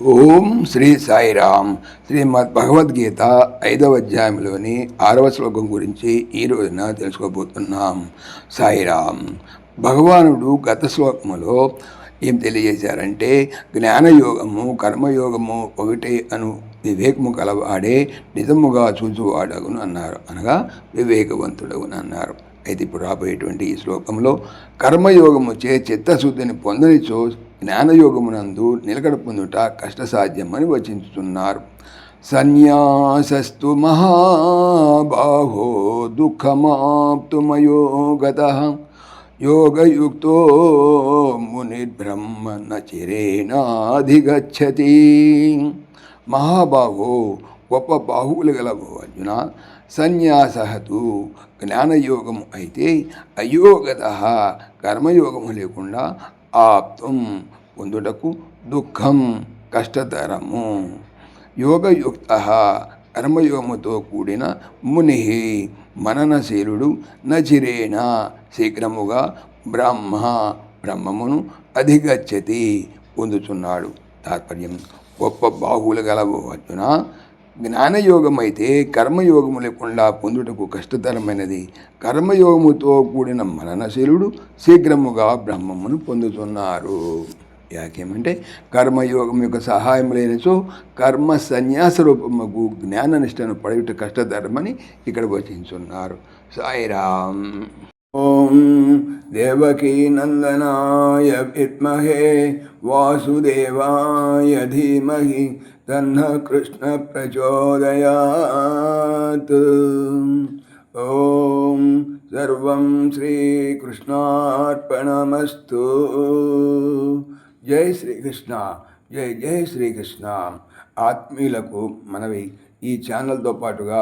ఓం శ్రీ సాయిరామ్. శ్రీమద్ భగవద్గీత ఐదవ అధ్యాయంలోని ఆరవ శ్లోకం గురించి ఈ రోజున తెలుసుకోబోతున్నాం. సాయిరామ్ భగవానుడు గత శ్లోకములో ఏం తెలియజేశారంటే జ్ఞానయోగము కర్మయోగము ఒకటే అను వివేకము కలవాడే నిజముగా చూచువాడగును అన్నారు. అనగా వివేకవంతుడగును అన్నారు. అయితే ఇప్పుడు రాబోయేటువంటి ఈ శ్లోకంలో కర్మయోగము చే చిత్తశుద్ధిని పొందనిచో జ్ఞానయోగమునందు నిలకడ పొందుట కష్టసాధ్యమని వచించుతున్నారు. సన్యాసస్తు మహాబాహో దుఃఖమాప్తుమయోగత. యోగయుక్తో మునిర్బ్రహ్మ నచిరేణాధిగచ్చతి మహాబాహో గొప్ప బాహువులు గలవు అర్జున. సన్యాసతు జ్ఞానయోగము అయితే అయోగత కర్మయోగము లేకుండా ఆప్తం పొందుటకు దుఃఖం కష్టతరము. యోగయుక్త కర్మయోగముతో కూడిన ముని మననశీలుడు నచిరేణ శీఘ్రముగా బ్రహ్మ బ్రహ్మమును అధిగచ్చతి పొందుతున్నాడు తాత్పర్యం గొప్ప బాహువులు గలవు అర్జున. జ్ఞానయోగమైతే కర్మయోగము లేకుండా పొందుటకు కష్టతరమైనది. కర్మయోగముతో కూడిన మననశీలుడు శీఘ్రముగా బ్రహ్మమును పొందుతున్నారు. యాకేమంటే కర్మయోగం యొక్క సహాయం లేనిచో కర్మ సన్యాస రూపముకు జ్ఞాననిష్టను పడవిట కష్టతరమని ఇక్కడ వచించున్నారు. సాయిరామ్. ఓం దేవకీ నందనాయ విద్మహే వాసుదేవాయ ధీమహి తన్న కృష్ణ ప్రచోదయాత్ ఓం సర్వం శ్రీకృష్ణార్పణమస్తు జై శ్రీకృష్ణ జై జై శ్రీకృష్ణ ఆత్మీయులకు మనవి ఈ ఛానల్తో పాటుగా